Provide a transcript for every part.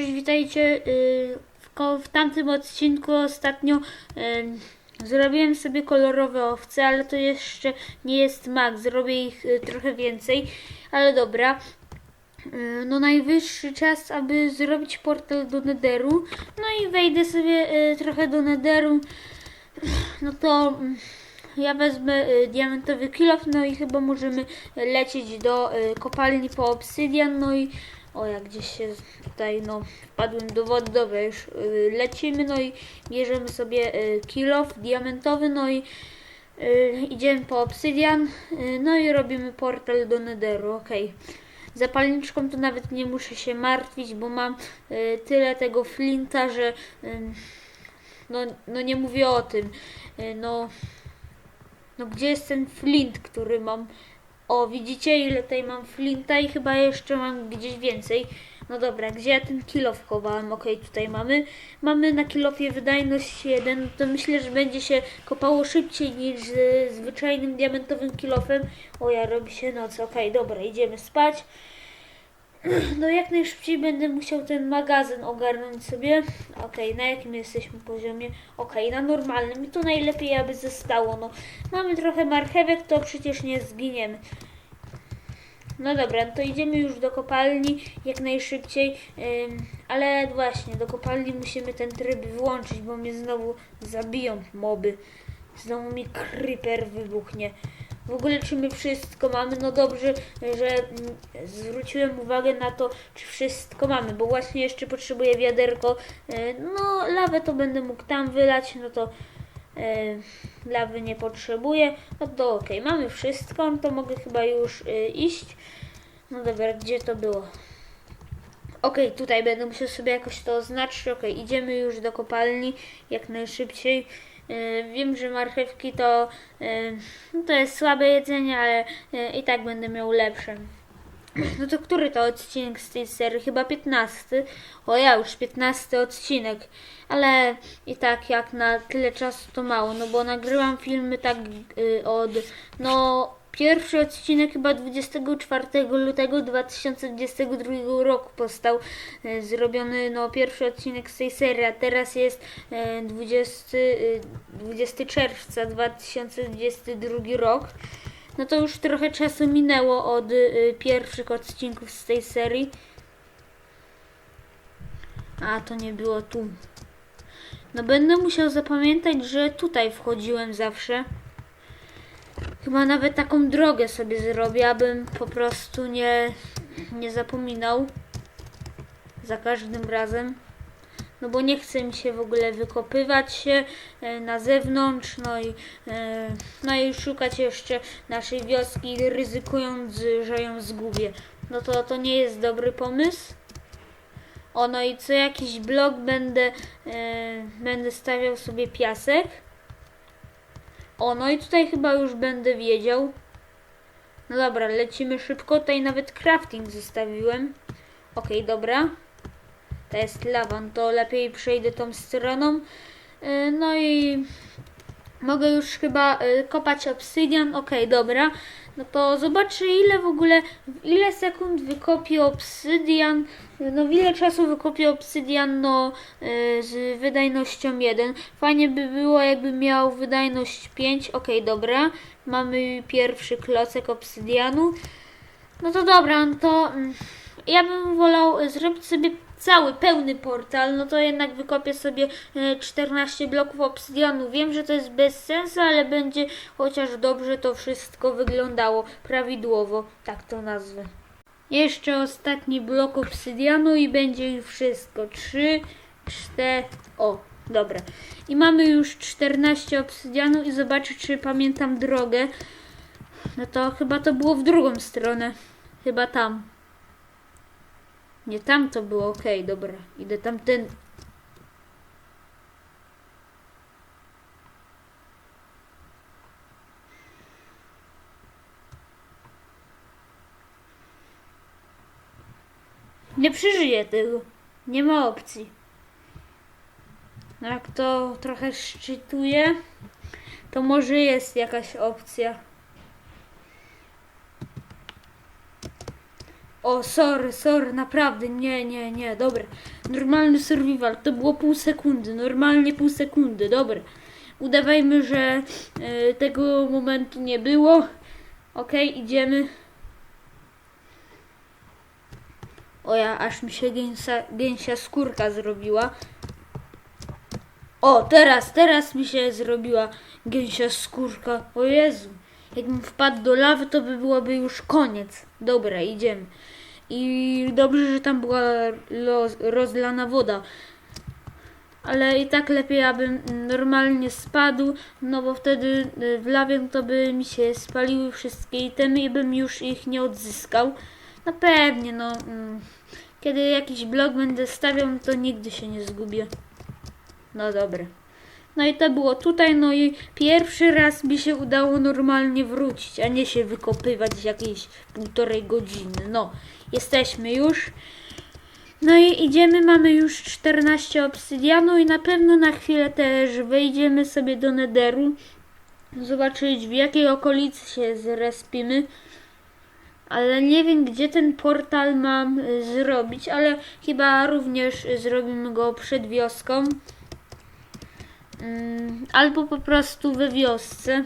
Cześć, witajcie. y, W, tamtym odcinku ostatnio y, zrobiłem sobie kolorowe owce, ale to jeszcze nie jest max. Zrobię ich y, trochę więcej, ale dobra. No najwyższy czas, aby zrobić portal do Netheru. No i wejdę sobie trochę do Netheru. No to mm, ja wezmę diamentowy kilof, no i chyba możemy lecieć do kopalni po obsydian, no i o jak gdzieś się tutaj no wpadłem do wody, dobra już y, lecimy, no i bierzemy sobie y, kilof diamentowy, no i y, idziemy po obsydian, y, no i robimy portal do netheru, okej. Zapalniczką to nawet nie muszę się martwić, bo mam y, tyle tego flinta, że y, no, no nie mówię o tym. Y, No, no gdzie jest ten flint, który mam? O, widzicie ile tutaj mam flinta i chyba jeszcze mam gdzieś więcej. No dobra, gdzie ja ten kilo wchowałem? Okej, tutaj mamy. Mamy na kilofie wydajność 1, to myślę, że będzie się kopało szybciej niż z zwyczajnym diamentowym kilofem. O, ja robi się noc. Okej, dobra, idziemy spać. No jak najszybciej będę musiał ten magazyn ogarnąć sobie. Okej, na jakim jesteśmy poziomie? Okej, na normalnym. I to najlepiej aby zostało. No, mamy trochę marchewek, to przecież nie zginiemy. No dobra, to idziemy już do kopalni jak najszybciej. Ale właśnie, do kopalni musimy ten tryb wyłączyć, bo mnie znowu zabiją moby. Znowu mi creeper wybuchnie. W ogóle czy my wszystko mamy? No dobrze, że mm, zwróciłem uwagę na to, czy wszystko mamy, bo właśnie jeszcze potrzebuję wiaderko. E, No, lawę to będę mógł tam wylać, no to e, lawy nie potrzebuję. No to okej, mamy wszystko, to mogę chyba już e, iść. No dobra, gdzie to było? Okej, tutaj będę musiał sobie jakoś to oznaczyć. Okej, idziemy już do kopalni jak najszybciej. E, Wiem, że marchewki to, e, no to jest słabe jedzenie, ale e, i tak będę miał lepsze. No to który to odcinek z tej serii? Chyba 15. O ja już 15 odcinek. Ale i tak jak na tyle czasu to mało, no bo nagrywam filmy tak y, od no pierwszy odcinek chyba 24 lutego 2022 roku powstał y, zrobiony no pierwszy odcinek z tej serii, a teraz jest y, 20, y, 20 czerwca 2022 rok. No to już trochę czasu minęło od y, pierwszych odcinków z tej serii. A to nie było tu. No będę musiał zapamiętać, że tutaj wchodziłem zawsze. Chyba nawet taką drogę sobie zrobię, abym po prostu nie, nie zapominał za każdym razem. No bo nie chce mi się w ogóle wykopywać się e, na zewnątrz, no i, e, no i szukać jeszcze naszej wioski, ryzykując, że ją zgubię. No to to nie jest dobry pomysł. O, no i co jakiś blok będę, e, będę stawiał sobie piasek. O, no i tutaj chyba już będę wiedział. No dobra, lecimy szybko. Tutaj nawet crafting zostawiłem. Okej, dobra. To jest lawan, to lepiej przejdę tą stroną. E, No i mogę już chyba e, kopać obsydian. Okej, dobra. No to zobaczę ile w ogóle, ile sekund wykopię obsydian. No ile czasu wykopię obsydian no e, z wydajnością 1. Fajnie by było jakby miał wydajność 5. Okej, dobra. Mamy pierwszy klocek obsydianu. No to dobra, no to mm, ja bym wolał e, zrobić sobie cały, pełny portal, no to jednak wykopię sobie e, 14 bloków obsydianu. Wiem, że to jest bez sensu, ale będzie chociaż dobrze to wszystko wyglądało, prawidłowo, tak to nazwę. Jeszcze ostatni blok obsydianu i będzie już wszystko. 3, 4, o, dobra. I mamy już 14 obsydianu i zobaczę, czy pamiętam drogę. No to chyba to było w drugą stronę. Chyba tam. Nie tam to było, okej, dobra. Idę tamten. Nie przeżyję tego. Nie ma opcji. No Jak to trochę szczytuje, to może jest jakaś opcja. O, sorry, sorry, naprawdę, nie, nie, nie, dobra. Normalny survival, to było pół sekundy, normalnie pół sekundy, dobra. Udawajmy, że e, tego momentu nie było. Okej, idziemy. O ja, aż mi się gęsia, gęsia skórka zrobiła. O, teraz, teraz mi się zrobiła gęsia skórka. O Jezu, jakbym wpadł do lawy, to by byłoby już koniec. Dobra, idziemy. I dobrze, że tam była lo- rozlana woda. Ale i tak lepiej, abym normalnie spadł, no bo wtedy y, w lawie to by mi się spaliły wszystkie itemy i bym już ich nie odzyskał. No pewnie, no. mm, Kiedy jakiś blok będę stawiał, to nigdy się nie zgubię. No dobra. No i to było tutaj, no i pierwszy raz mi się udało normalnie wrócić, a nie się wykopywać jakieś półtorej godziny. No, jesteśmy już. No i idziemy, mamy już 14 obsydianu i na pewno na chwilę też wejdziemy sobie do nederu. Zobaczyć w jakiej okolicy się zrespimy. Ale nie wiem gdzie ten portal mam y, zrobić, ale chyba również zrobimy go przed wioską. Mm, Albo po prostu we wiosce.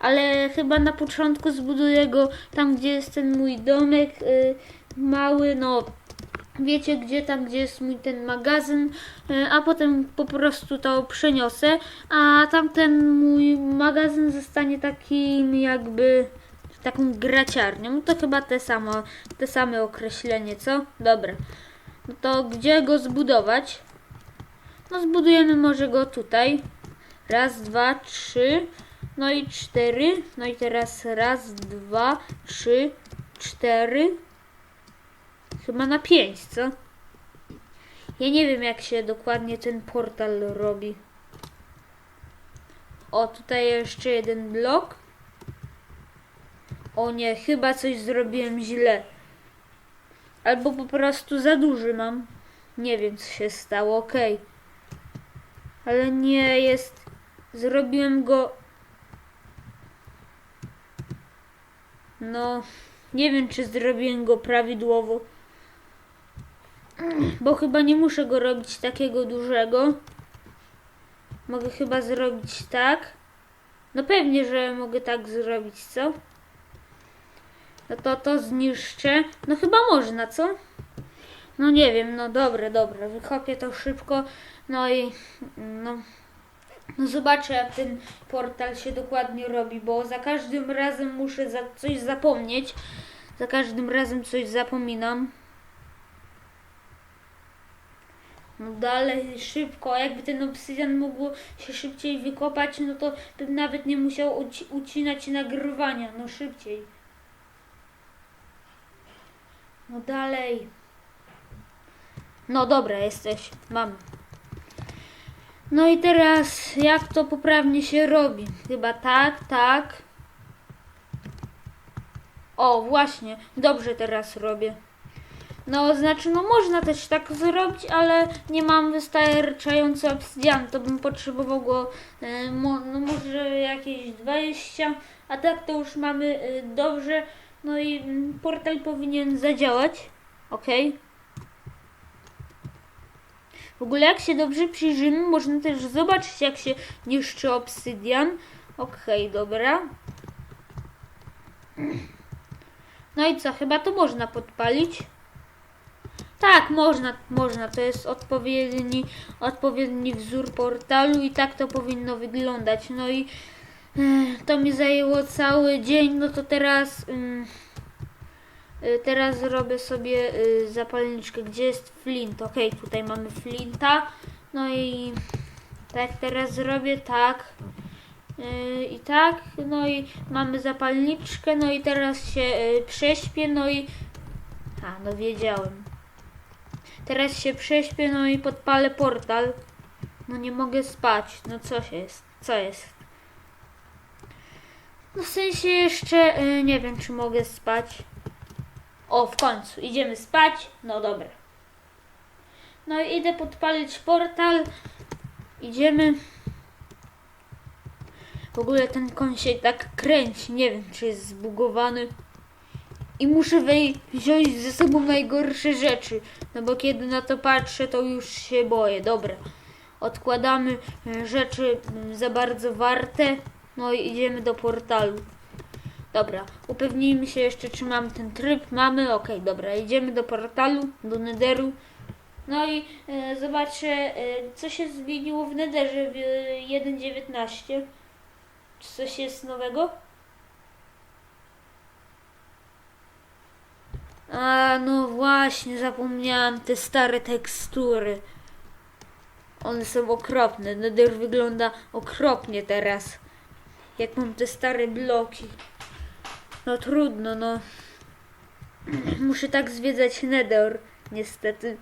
Ale chyba na początku zbuduję go tam, gdzie jest ten mój domek y, mały, no wiecie gdzie tam, gdzie jest mój ten magazyn, y, a potem po prostu to przeniosę, a tamten mój magazyn zostanie takim jakby taką graciarnią. To chyba te samo, te same określenie, co? Dobra. No to gdzie go zbudować? No zbudujemy może go tutaj. Raz, dwa, trzy. No i cztery. No i teraz raz, dwa, trzy, cztery. Chyba na pięć, co? Ja nie wiem jak się dokładnie ten portal robi. O, tutaj jeszcze jeden blok. O nie, chyba coś zrobiłem źle. Albo po prostu za duży mam. Nie wiem, co się stało, okej. Ale nie jest. Zrobiłem go. No, nie wiem, czy zrobiłem go prawidłowo. Bo chyba nie muszę go robić takiego dużego. Mogę chyba zrobić tak. No pewnie, że mogę tak zrobić, co? No to to zniszczę. No chyba można, co? No nie wiem, no dobre, dobre. Wykopię to szybko. No i no, no zobaczę jak ten portal się dokładnie robi, bo za każdym razem muszę za coś zapomnieć. Za każdym razem coś zapominam. No dalej szybko, jakby ten obsydian mógł się szybciej wykopać, no to bym nawet nie musiał uci- ucinać nagrywania, no szybciej. No dalej. No dobra, jesteś. Mam. No i teraz jak to poprawnie się robi? Chyba tak, tak. O, właśnie. Dobrze teraz robię. No, znaczy, no można też tak zrobić, ale nie mam wystarczająco obsydianu, to bym potrzebował go, e, mo, no może jakieś 20, a tak to już mamy e, dobrze, no i mm, portal powinien zadziałać, ok. W ogóle jak się dobrze przyjrzymy, można też zobaczyć jak się niszczy obsydian, okej, dobra. No i co, chyba to można podpalić. Tak, można, można. To jest odpowiedni, odpowiedni wzór portalu i tak to powinno wyglądać. No i eh, to mi zajęło cały dzień, no to teraz y, teraz zrobię sobie y, zapalniczkę. Gdzie jest flint? Okej, tutaj mamy flinta. No i tak teraz zrobię tak. Y, I tak, no i mamy zapalniczkę, no i teraz się y, prześpię, no i... A, no wiedziałem. Teraz się prześpię, no i podpalę portal. No nie mogę spać. No co się jest? Co jest? No w sensie jeszcze y, nie wiem, czy mogę spać. O, w końcu. Idziemy spać. No dobra. No i idę podpalić portal. Idziemy. W ogóle ten koń się tak kręci. Nie wiem, czy jest zbugowany. I muszę wziąć ze sobą najgorsze rzeczy. No bo kiedy na to patrzę, to już się boję. Dobra. Odkładamy rzeczy za bardzo warte. No i idziemy do portalu. Dobra, upewnijmy się jeszcze, czy mamy ten tryb. Mamy, okej, dobra. Idziemy do portalu, do Netheru. No i e, zobaczę, e, co się zmieniło w Netherze w e, 1.19. Czy coś jest nowego? A, no właśnie, zapomniałam te stare tekstury. One są okropne. Nether wygląda okropnie teraz. Jak mam te stare bloki. No trudno, no. Muszę tak zwiedzać Nether, niestety.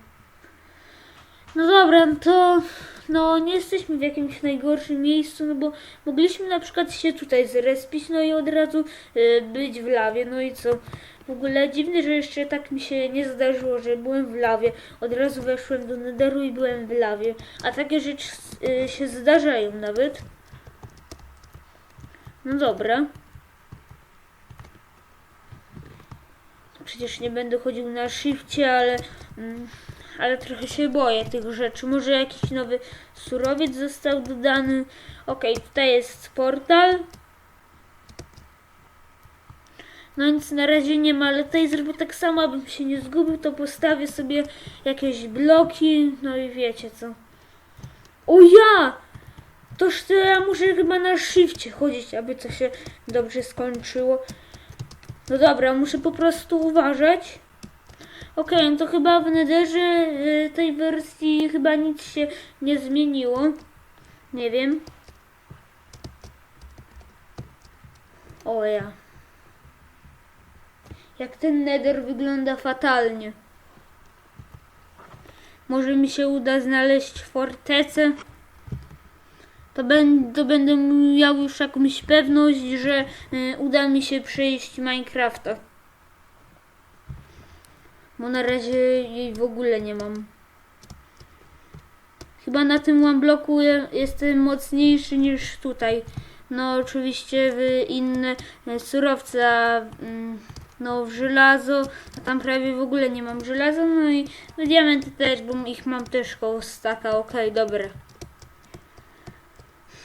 No dobra, no to no nie jesteśmy w jakimś najgorszym miejscu, no bo mogliśmy na przykład się tutaj zrespić, no i od razu y, być w lawie, no i co? W ogóle dziwne, że jeszcze tak mi się nie zdarzyło, że byłem w lawie. Od razu weszłem do Netheru i byłem w lawie. A takie rzeczy y, się zdarzają nawet. No dobra. Przecież nie będę chodził na shifcie, ale, mm, ale trochę się boję tych rzeczy. Może jakiś nowy surowiec został dodany. Okej, tutaj jest portal. No nic na razie nie ma, ale tutaj zrobię tak samo, abym się nie zgubił, to postawię sobie jakieś bloki, no i wiecie co. O ja! Toż to ja muszę chyba na shifcie chodzić, aby to się dobrze skończyło. No dobra, muszę po prostu uważać. Okej, no to chyba w Netherze y, tej wersji chyba nic się nie zmieniło. Nie wiem. O ja. Jak ten Nether wygląda fatalnie. Może mi się uda znaleźć fortecę. To, ben, to będę miał już jakąś pewność, że y, uda mi się przejść Minecrafta. Bo na razie jej w ogóle nie mam. Chyba na tym one bloku je- jestem mocniejszy niż tutaj. No oczywiście w inne e, surowce, a, mm, no w żelazo, a tam prawie w ogóle nie mam żelaza, no i no, diamenty też, bo ich mam też koło staka, okej, dobra.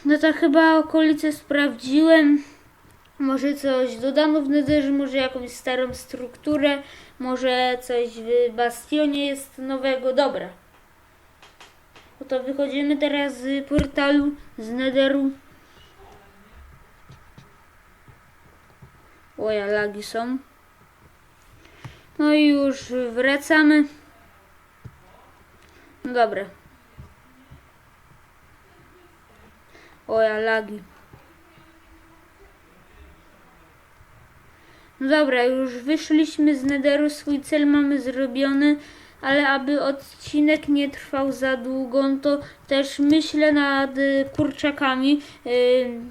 No to chyba okolice sprawdziłem. Może coś dodano w Netherze, może jakąś starą strukturę, może coś w Bastionie jest nowego. Dobra. No to wychodzimy teraz z portalu, z Netheru. Oja, lagi są. No i już wracamy. No dobra. Oja, lagi. No dobra, już wyszliśmy z Netheru, swój cel mamy zrobiony, ale aby odcinek nie trwał za długo, no to też myślę nad y, kurczakami, y,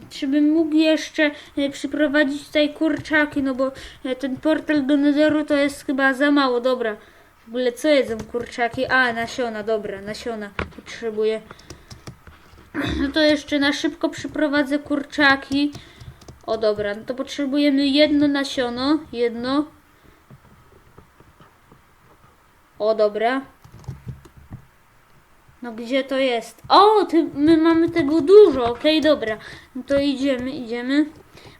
czy bym mógł jeszcze y, przyprowadzić tutaj kurczaki, no bo ten portal do Netheru to jest chyba za mało, dobra. W ogóle co jedzą kurczaki? A, nasiona, dobra, nasiona potrzebuję. No to jeszcze na szybko przyprowadzę kurczaki. O dobra, no to potrzebujemy jedno nasiono, jedno. O dobra. No gdzie to jest? O, ty, my mamy tego dużo, okej, dobra. No to idziemy, idziemy.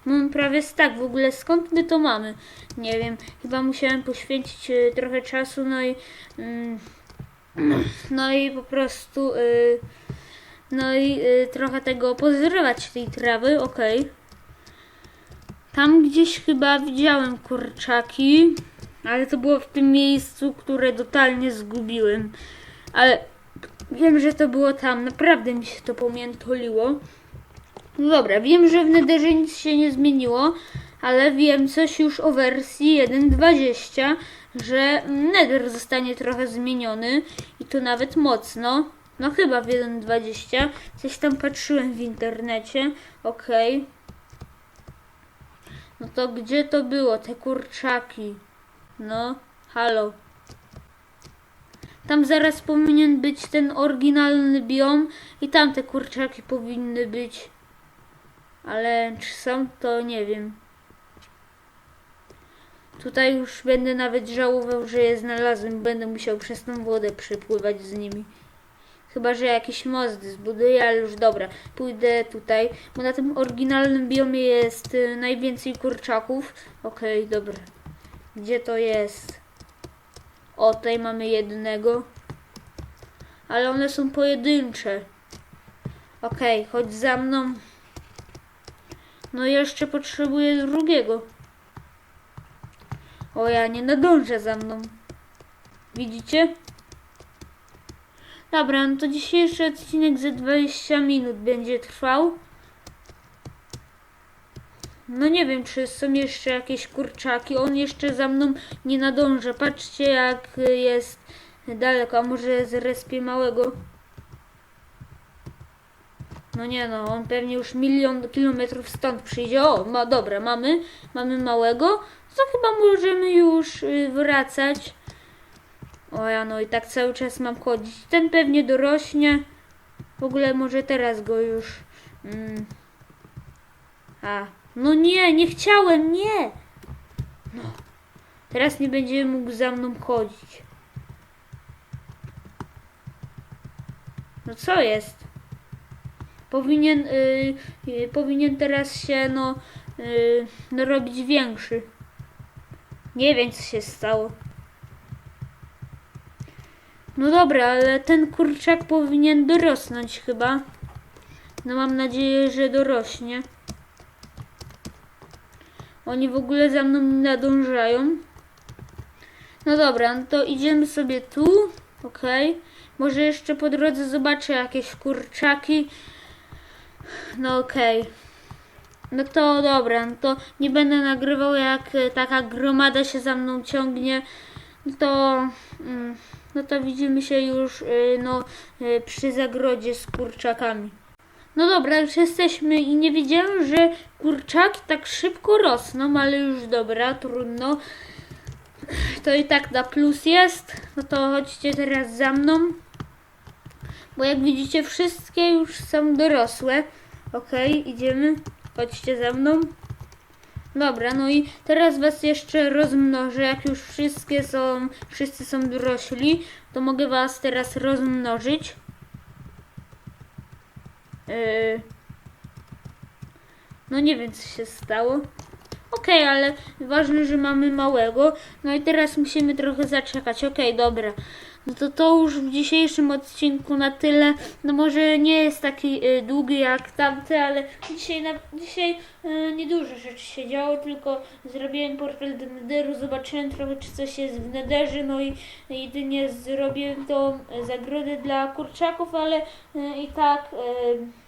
Mamy prawie stak, w ogóle skąd my to mamy? Nie wiem, chyba musiałem poświęcić y, trochę czasu, no i... Mm, no i po prostu... Y, no i y, trochę tego pozrywać tej trawy, okej. Tam gdzieś chyba widziałem kurczaki, ale to było w tym miejscu, które totalnie zgubiłem. Ale wiem, że to było tam, naprawdę mi się to pamiętoliło. No dobra, wiem, że w Netherze nic się nie zmieniło, ale wiem coś już o wersji 1.20, że Nether zostanie trochę zmieniony i to nawet mocno. No chyba w 1.20. Coś tam patrzyłem w internecie. Okej. No to gdzie to było? Te kurczaki. No, halo. Tam zaraz powinien być ten oryginalny biom i tam te kurczaki powinny być. Ale czy są, to nie wiem. Tutaj już będę nawet żałował, że je znalazłem. Będę musiał przez tą wodę przepływać z nimi. Chyba, że jakiś most zbuduję, ale już dobra. Pójdę tutaj, bo na tym oryginalnym biomie jest y, najwięcej kurczaków. Okej, dobra. Gdzie to jest? O, tutaj mamy jednego. Ale one są pojedyncze. Okej, chodź za mną. No jeszcze potrzebuję drugiego. O, ja nie nadążę za mną. Widzicie? Dobra, no to dzisiejszy odcinek ze 20 minut będzie trwał. No nie wiem, czy są jeszcze jakieś kurczaki. On jeszcze za mną nie nadąża. Patrzcie, jak jest daleko. A może z respie małego? No nie no, on pewnie już milion kilometrów stąd przyjdzie. O, ma, dobra, mamy, mamy małego. To chyba możemy już y, wracać. O ja no i tak cały czas mam chodzić. Ten pewnie dorośnie. W ogóle może teraz go już. Mm. A. No nie, nie chciałem, nie. No. Teraz nie będzie mógł za mną chodzić. No co jest? Powinien, y, y, powinien teraz się no, y, no robić większy. Nie wiem co się stało. No dobra, ale ten kurczak powinien dorosnąć chyba. No mam nadzieję, że dorośnie. Oni w ogóle za mną nadążają. No dobra, no to idziemy sobie tu. Okej. Może jeszcze po drodze zobaczę jakieś kurczaki. No okej. No to dobra, no to nie będę nagrywał jak e, taka gromada się za mną ciągnie. No to, mm, no to widzimy się już y, no, y, przy zagrodzie z kurczakami. No dobra, już jesteśmy i nie wiedziałem, że kurczaki tak szybko rosną, ale już dobra, trudno. To i tak na plus jest. No to chodźcie teraz za mną. Bo jak widzicie, wszystkie już są dorosłe. Okej, idziemy. Chodźcie za mną. Dobra, no i teraz was jeszcze rozmnożę. Jak już wszystkie są, wszyscy są dorośli, to mogę was teraz rozmnożyć. Yy. No nie wiem, co się stało. Okej, ale ważne, że mamy małego. No i teraz musimy trochę zaczekać. Okej, dobra. No to to już w dzisiejszym odcinku na tyle. No może nie jest taki y, długi jak tamte, ale dzisiaj, na, dzisiaj y, niedużo rzeczy się działo, tylko zrobiłem portal do Nederu, zobaczyłem trochę czy coś jest w Nederze, no i jedynie zrobiłem tą y, zagrodę dla kurczaków, ale y, i tak... Y,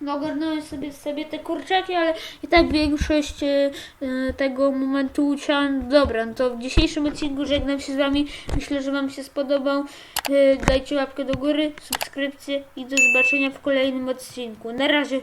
no ogarnąłem sobie, sobie te kurczaki, ale i tak większość e, e, tego momentu uciąłem. Dobra, no to w dzisiejszym odcinku żegnam się z Wami. Myślę, że Wam się spodobał. E, dajcie łapkę do góry, subskrypcję i do zobaczenia w kolejnym odcinku. Na razie.